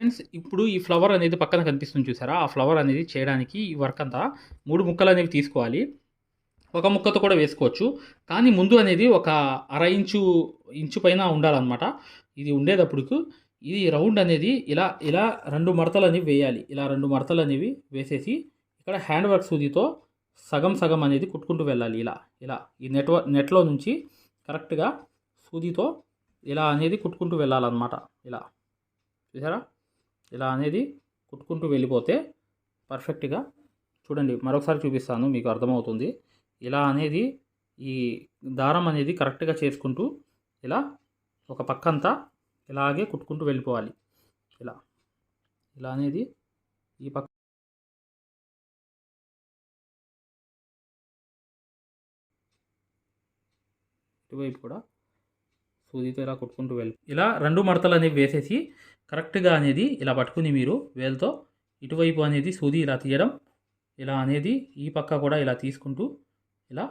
Friends ఇప్పుడు ఈ flower అనేది పక్కన కనిపిస్తుంది చూసారా? ఆ ఫ్లవర్ అనేది చేయడానికి ఈ వర్క్ అంతా మూడు ముక్కలు అనేవి తీసుకోవాలి. ఒక ముక్కతో కూడా వేసుకోవచ్చు. కానీ ముందు అనేది ఒక అర ఇంచు ఇంచు పైన ఉండాలన్నమాట. ఇది ఉండేటప్పుడు ఇది రౌండ్ అనేది ఇలా ఇలా రెండు మడతలు అనేవి వేయాలి. ఇలా రెండు మడతలు అనేవి వేసేసి ఇక్కడ హ్యాండ్ వర్క్ సూదితో సగం సగం అనేది కుట్టుకుంటూ వెళ్ళాలి. ఇలా ఇలా ఈ నెట్ నెట్లో నుంచి కరెక్ట్గా సూదితో ఇలా అనేది కుట్టుకుంటూ వెళ్ళాలన్నమాట. ఇలా చూసారా? ఇలా అనేది కుట్టుకుంటూ వెళ్ళిపోతే పర్ఫెక్ట్గా చూడండి మరొకసారి చూపిస్తాను మీకు అర్థమవుతుంది. ఇలా అనేది ఈ దారం అనేది కరెక్ట్గా చేసుకుంటూ ఇలా ఒక పక్కంతా ఇలాగే కుట్టుకుంటూ వెళ్ళిపోవాలి. ఇలా ఇలా అనేది ఈ పక్క ఇటువైపు కూడా సూదితో ఇలా కుట్టుకుంటూ వెళ్ళి. ఇలా రెండు మడతలు అనేవి వేసేసి కరెక్ట్గా అనేది ఇలా పట్టుకుని మీరు వేలతో ఇటువైపు అనేది సూది ఇలా తీయడం ఇలా అనేది ఈ పక్క కూడా ఇలా తీసుకుంటూ ఇలా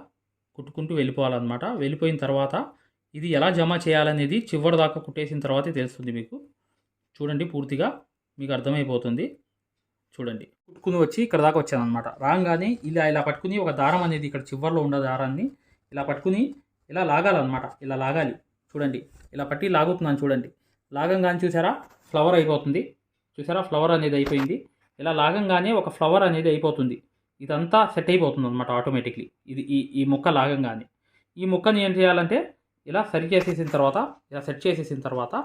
కుట్టుకుంటూ వెళ్ళిపోవాలన్నమాట. వెళ్ళిపోయిన తర్వాత ఇది ఎలా జమ చేయాలనేది చివరి దాకా కుట్టేసిన తర్వాతే తెలుస్తుంది మీకు. చూడండి పూర్తిగా మీకు అర్థమైపోతుంది. చూడండి. కుట్టుకుని వచ్చి ఇక్కడ దాకా వచ్చాను అనమాట రాగానే ఇలా ఇలా పట్టుకుని ఒక దారం అనేది ఇక్కడ చివర్లో ఉన్న దారాన్ని ఇలా పట్టుకుని ఇలా లాగాలన్నమాట. ఇలా లాగాలి. చూడండి ఇలా పట్టి లాగుతున్నాను చూడండి. లాగంగానే చూసారా? ఫ్లవర్ అయిపోతుంది. చూసారా? ఫ్లవర్ అనేది అయిపోయింది. ఇలా లాగంగానే ఒక ఫ్లవర్ అనేది అయిపోతుంది. ఇదంతా సెట్ అయిపోతుంది అనమాట ఆటోమేటిక్లీ. ఇది ఈ ఈ ముక్క లాగంగానే. ఈ ముక్కని ఏం చేయాలంటే ఇలా సరి చేసేసిన తర్వాత ఇలా సెట్ చేసేసిన తర్వాత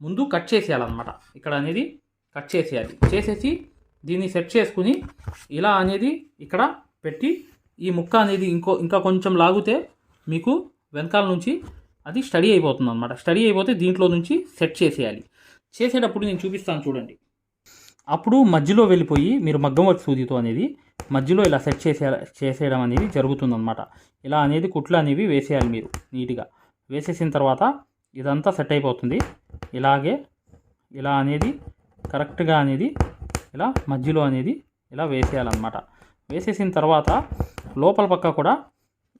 ముందు కట్ చేసేయాలన్నమాట. ఇక్కడ అనేది కట్ చేసేయాలి. చేసేసి దీన్ని సెట్ చేసుకుని ఇలా అనేది ఇక్కడ పెట్టి ఈ ముక్క అనేది ఇంకో ఇంకా కొంచెం లాగితే మీకు వెనకాల నుంచి అది స్టడీ అయిపోతుంది అనమాట స్టడీ అయిపోతే దీంట్లో నుంచి సెట్ చేసేయాలి. చేసేటప్పుడు నేను చూపిస్తాను చూడండి. అప్పుడు మధ్యలో వెళ్ళిపోయి మీరు మగ్గం వచ్చి సూదితో అనేది మధ్యలో ఇలా సెట్ చేసే చేసేయడం అనేది జరుగుతుందన్నమాట. ఇలా అనేది కుట్లు అనేవి వేసేయాలి మీరు నీట్గా. వేసేసిన తర్వాత ఇదంతా సెట్ అయిపోతుంది. ఇలాగే ఇలా అనేది కరెక్ట్గా అనేది ఇలా మధ్యలో అనేది ఇలా వేసేయాలన్నమాట. వేసేసిన తర్వాత లోపల పక్క కూడా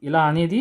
ఇలా అనేది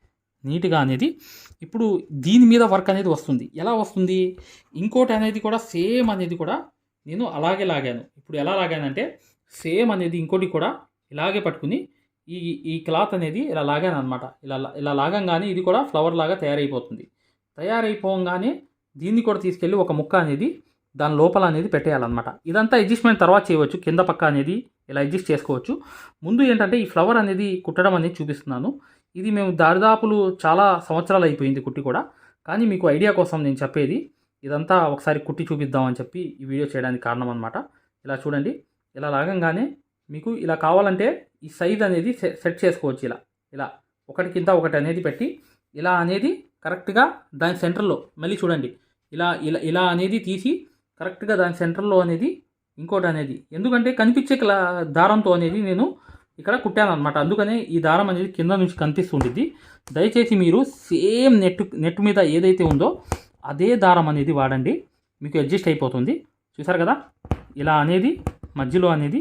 నీట్గా అనేది ఇప్పుడు దీని మీద వర్క్ అనేది వస్తుంది. ఎలా వస్తుంది? ఇంకోటి అనేది కూడా సేమ్ అనేది కూడా నేను అలాగే లాగాను. ఇప్పుడు ఎలా లాగానంటే సేమ్ అనేది ఇంకోటి కూడా ఇలాగే పట్టుకుని ఈ ఈ క్లాత్ అనేది ఇలా లాగాను అనమాట ఇలా ఇలా లాగంగానే ఇది కూడా ఫ్లవర్ లాగా తయారైపోతుంది. తయారైపోగానే దీన్ని కూడా తీసుకెళ్ళి ఒక ముక్క అనేది దాని లోపల అనేది పెట్టేయాలన్నమాట. ఇదంతా అడ్జస్ట్మెంట్ తర్వాత చేయవచ్చు. కింద పక్క అనేది ఇలా అడ్జస్ట్ చేసుకోవచ్చు. ముందు ఏంటంటే ఈ ఫ్లవర్ అనేది కుట్టడం అనేది చూపిస్తున్నాను. ఇది మేము దాదాపులు చాలా సంవత్సరాలు అయిపోయింది కుట్టి కూడా. కానీ మీకు ఐడియా కోసం నేను చెప్పేది ఇదంతా ఒకసారి కుట్టి చూపిద్దామని చెప్పి ఈ వీడియో చేయడానికి కారణం అనమాట ఇలా చూడండి ఇలా లాగంగానే మీకు ఇలా కావాలంటే ఈ సైజ్ అనేది సె- సెట్ చేసుకోవచ్చు ఇలా. ఇలా ఒకటి కింద ఒకటి అనేది పెట్టి ఇలా అనేది కరెక్ట్గా దాని సెంటర్లో మళ్ళీ చూడండి ఇలా ఇలా ఇలా అనేది తీసి కరెక్ట్గా దాని సెంటర్లో అనేది ఇంకోటి అనేది. ఎందుకంటే కనిపించే క్లా దారంతో అనేది నేను ఇక్కడ కుట్టాను అనమాట అందుకనే ఈ దారం అనేది కింద నుంచి కనిపిస్తుంటుంది దయచేసి మీరు సేమ్ నెట్ నెట్ మీద ఏదైతే ఉందో అదే దారం అనేది వాడండి. మీకు అడ్జస్ట్ అయిపోతుంది. చూసారు కదా? ఇలా అనేది మధ్యలో అనేది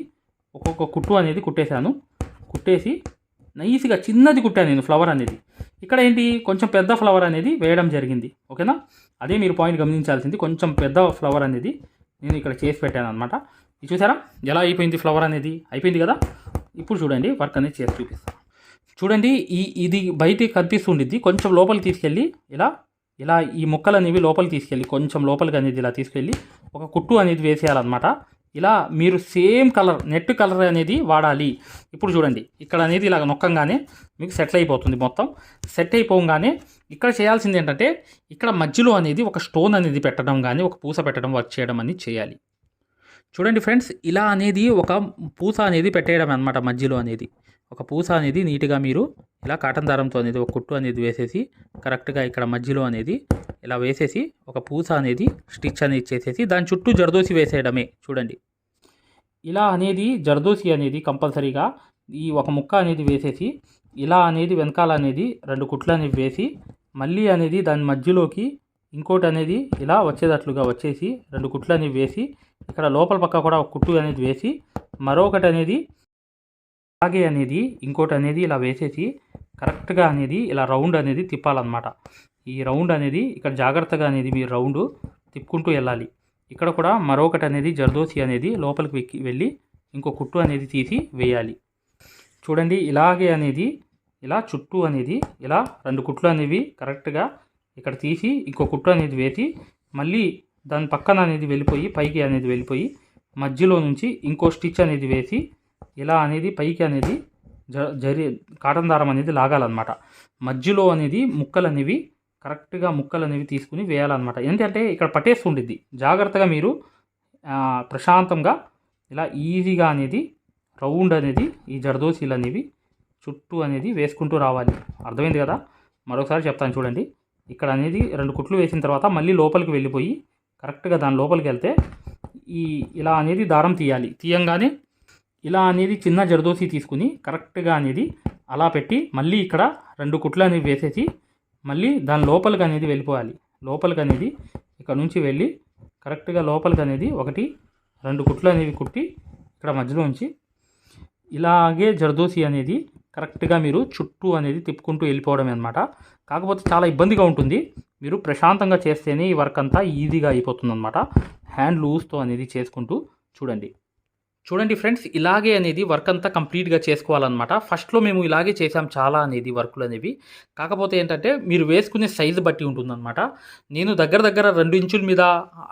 ఒక్కొక్క కుట్టు అనేది కుట్టేశాను. కుట్టేసి నైస్గా చిన్నది కుట్టాను నేను ఫ్లవర్ అనేది. ఇక్కడ ఏంటి? కొంచెం పెద్ద ఫ్లవర్ అనేది వేయడం జరిగింది. ఓకేనా? అదే మీరు పాయింట్ గమనించాల్సింది. కొంచెం పెద్ద ఫ్లవర్ అనేది నేను ఇక్కడ చేసి పెట్టాను అనమాట ఇది చూసారా? ఎలా అయిపోయింది ఫ్లవర్ అనేది? అయిపోయింది కదా? ఇప్పుడు చూడండి వర్క్ అనేది చేసి చూపిస్తాను. చూడండి ఈ ఇది బయటికి కనిపిస్తుండిద్ది కొంచెం లోపలికి తీసుకెళ్ళి ఇలా ఇలా ఈ ముక్కలు అనేవి లోపలికి తీసుకెళ్ళి కొంచెం లోపలికి అనేది ఇలా తీసుకెళ్ళి ఒక కుట్టు అనేది వేసేయాలన్నమాట. ఇలా మీరు సేమ్ కలర్ నెట్ కలర్ అనేది వాడాలి. ఇప్పుడు చూడండి ఇక్కడ అనేది ఇలా నొక్కంగానే మీకు సెటిల్ అయిపోతుంది మొత్తం. సెట్ అయిపోగానే ఇక్కడ చేయాల్సింది ఏంటంటే ఇక్కడ మధ్యలో అనేది ఒక స్టోన్ అనేది పెట్టడం కానీ ఒక పూస పెట్టడం వర్క్ చేయడం అనేది చేయాలి. చూడండి ఫ్రెండ్స్ ఇలా అనేది ఒక పూస అనేది పెట్టేయడం అనమాట మధ్యలో అనేది. ఒక పూస అనేది నీట్గా మీరు ఇలా కాటన్ దారంతో అనేది ఒక కుట్టు అనేది వేసేసి కరెక్ట్గా ఇక్కడ మధ్యలో అనేది ఇలా వేసేసి ఒక పూస అనేది స్టిచ్ అనేది చేసేసి దాని చుట్టూ జరదోసి వేసేయడమే చూడండి. ఇలా అనేది జరదోసి అనేది కంపల్సరీగా ఈ ఒక ముక్క అనేది వేసేసి ఇలా అనేది వెనకాల అనేది రెండు కుట్లు అనేవి వేసి మళ్ళీ అనేది దాని మధ్యలోకి ఇంకోటి అనేది ఇలా వచ్చేటట్లుగా వచ్చేసి రెండు కుట్లు అనేవి వేసి ఇక్కడ లోపల పక్క కూడా ఒక కుట్టు అనేది వేసి మరొకటి అనేది అలాగే అనేది ఇంకోటి అనేది ఇలా వేసేసి కరెక్ట్గా అనేది ఇలా రౌండ్ అనేది తిప్పాలన్నమాట. ఈ రౌండ్ అనేది ఇక్కడ జాగ్రత్తగా అనేది మీరు రౌండ్ తిప్పుకుంటూ వెళ్ళాలి. ఇక్కడ కూడా మరొకటి అనేది జర్దోసి అనేది లోపలికి వెక్కి వెళ్ళి ఇంకో కుట్టు అనేది తీసి వేయాలి. చూడండి ఇలాగే అనేది ఇలా చుట్టూ అనేది ఇలా రెండు కుట్లు అనేవి కరెక్ట్గా ఇక్కడ తీసి ఇంకో కుట్టు అనేది వేసి మళ్ళీ దాని పక్కన అనేది వెళ్ళిపోయి పైకి అనేది వెళ్ళిపోయి మధ్యలో నుంచి ఇంకో స్టిచ్ అనేది వేసి ఇలా అనేది పైకి అనేది జ జరి కాటన్ దారం అనేది లాగాలన్నమాట. మధ్యలో అనేది ముక్కలు అనేవి కరెక్ట్గా ముక్కలు అనేవి తీసుకుని వేయాలన్నమాట. ఏంటంటే ఇక్కడ పట్టేస్తుండిద్ది. జాగ్రత్తగా మీరు ప్రశాంతంగా ఇలా ఈజీగా అనేది రౌండ్ అనేది ఈ జర్దోసీలు అనేవి చుట్టూ అనేది వేసుకుంటూ రావాలి. అర్థమైంది కదా? మరొకసారి చెప్తాను చూడండి. ఇక్కడ అనేది రెండు కుట్లు వేసిన తర్వాత మళ్ళీ లోపలికి వెళ్ళిపోయి కరెక్ట్గా దాని లోపలికి వెళ్తే ఈ ఇలా అనేది దారం తీయాలి. తీయంగానే ఇలా అనేది చిన్న జరదోసి తీసుకుని కరెక్ట్గా అనేది అలా పెట్టి మళ్ళీ ఇక్కడ రెండు కుట్లు అనేవి వేసేసి మళ్ళీ దాని లోపలికి అనేది వెళ్ళిపోవాలి. లోపలికి అనేది ఇక్కడ నుంచి వెళ్ళి కరెక్ట్గా లోపలికి అనేది ఒకటి రెండు కుట్లు అనేవి కుట్టి ఇక్కడ మధ్యలో ఉంచి ఇలాగే జరదోసి అనేది కరెక్ట్గా మీరు చుట్టూ అనేది తిప్పుకుంటూ వెళ్ళిపోవడం అనమాట కాకపోతే చాలా ఇబ్బందిగా ఉంటుంది. మీరు ప్రశాంతంగా చేస్తేనే ఈ వర్క్ అంతా ఈజీగా అయిపోతుంది అనమాట హ్యాండ్ లూజ్తో అనేది చేసుకుంటూ చూడండి. చూడండి ఫ్రెండ్స్ ఇలాగే అనేది వర్క్ అంతా కంప్లీట్గా చేసుకోవాలన్నమాట. ఫస్ట్లో మేము ఇలాగే చేసాం చాలా అనేది వర్కులు అనేవి. కాకపోతే ఏంటంటే మీరు వేసుకునే సైజు బట్టి ఉంటుందన్నమాట. నేను దగ్గర దగ్గర రెండు ఇంచుల మీద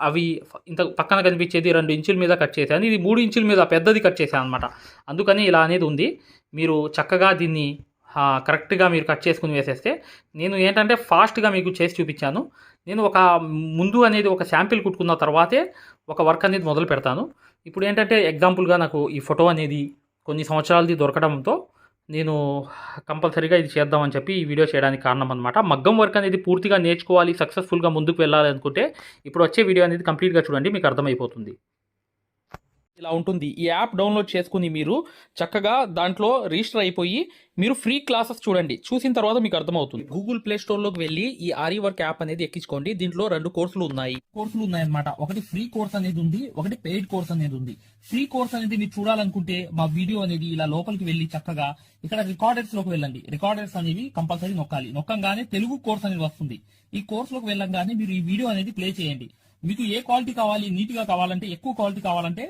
అవి ఇంత పక్కన కనిపించేది రెండు ఇంచుల మీద కట్ చేశాను. ఇది మూడు ఇంచుల మీద పెద్దది కట్ చేశాను అనమాట అందుకని ఇలా అనేది ఉంది. మీరు చక్కగా దీన్ని కరెక్ట్గా మీరు కట్ చేసుకుని వేసేస్తే నేను ఏంటంటే ఫాస్ట్గా మీకు చేసి చూపించాను. నేను ఒక ముందు అనేది ఒక శాంపిల్ కుట్టుకున్న తర్వాతే ఒక వర్క్ అనేది మొదలు పెడతాను. ఇప్పుడు ఏంటంటే ఎగ్జాంపుల్గా నాకు ఈ ఫోటో అనేది కొన్ని సంవత్సరాలది దొరకడంతో నేను కంపల్సరీగా ఇది చేద్దామని చెప్పి ఈ వీడియో చేయడానికి కారణం అనమాట మగ్గం వర్క్ అనేది పూర్తిగా నేర్చుకోవాలి సక్సెస్ఫుల్గా ముందుకు వెళ్ళాలి అనుకుంటే ఇప్పుడు వచ్చే వీడియో అనేది కంప్లీట్గా చూడండి మీకు అర్థమైపోతుంది. ఇలా ఉంటుంది. ఈ యాప్ డౌన్లోడ్ చేసుకుని మీరు చక్కగా దాంట్లో రిజిస్టర్ అయిపోయి మీరు ఫ్రీ క్లాసెస్ చూడండి. చూసిన తర్వాత మీకు అర్థమవుతుంది. గూగుల్ ప్లే స్టోర్లోకి వెళ్ళి ఈ ఆరి వర్క్ యాప్ అనేది ఎక్కించుకోండి. దీంట్లో రెండు కోర్సులు ఉన్నాయి. కోర్సులు ఉన్నాయన్నమాట. ఒకటి ఫ్రీ కోర్స్ అనేది ఉంది ఒకటి పెయిడ్ కోర్స్ అనేది ఉంది. ఫ్రీ కోర్స్ అనేది మీరు చూడాలనుకుంటే మా వీడియో అనేది ఇలా లోపలికి వెళ్ళి చక్కగా ఇక్కడ రికార్డర్స్లోకి వెళ్ళండి. రికార్డర్స్ అనేవి కంపల్సరీ నొక్కాలి. నొక్కంగానే తెలుగు కోర్స్ అనేది వస్తుంది. ఈ కోర్స్లోకి వెళ్ళంగానే మీరు ఈ వీడియో అనేది ప్లే చేయండి. మీకు ఏ క్వాలిటీ కావాలి నీట్గా కావాలంటే ఎక్కువ క్వాలిటీ కావాలంటే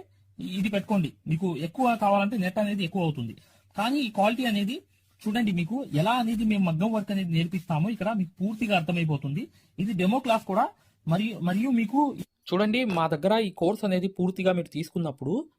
ఇది పెట్టుకోండి. మీకు ఎక్కువ కావాలంటే నెట్ అనేది ఎక్కువ అవుతుంది. కానీ ఈ క్వాలిటీ అనేది చూడండి మీకు ఎలా అనేది మేము మగ్గం వర్క్ అనేది నేర్పిస్తామో ఇక్కడ మీకు పూర్తిగా అర్థమైపోతుంది. ఇది డెమో క్లాస్ కూడా. మరియు మరియు మీకు చూడండి మా దగ్గర ఈ కోర్స్ అనేది పూర్తిగా మీరు తీసుకున్నప్పుడు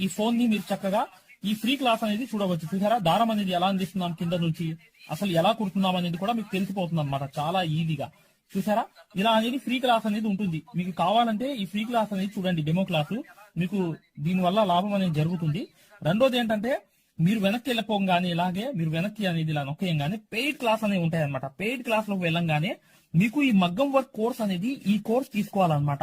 ఈ ఫోన్ని మీరు చక్కగా ఈ ఫ్రీ క్లాస్ అనేది చూడవచ్చు. చూసారా? దారం అనేది ఎలా అందిస్తున్నాం కింద నుంచి? అసలు ఎలా కుడుతున్నాం అనేది కూడా మీకు తెలిసిపోతుంది అనమాట చాలా ఈజీగా. చూసారా? ఇలా అనేది ఫ్రీ క్లాస్ అనేది ఉంటుంది. మీకు కావాలంటే ఈ ఫ్రీ క్లాస్ అనేది చూడండి. డెమో క్లాసు మీకు దీని వల్ల లాభం అనేది జరుగుతుంది. రెండోది ఏంటంటే మీరు వెనక్కి వెళ్ళిపోగానే ఇలాగే మీరు వెనక్కి అనేది ఇలా నొక్కేయంగానే పెయిడ్ క్లాస్ అనేవి ఉంటాయి అనమాట పెయిడ్ క్లాస్లోకి వెళ్ళంగానే మీకు ఈ మగ్గం వర్క్ కోర్స్ అనేది ఈ కోర్స్ తీసుకోవాలన్నమాట.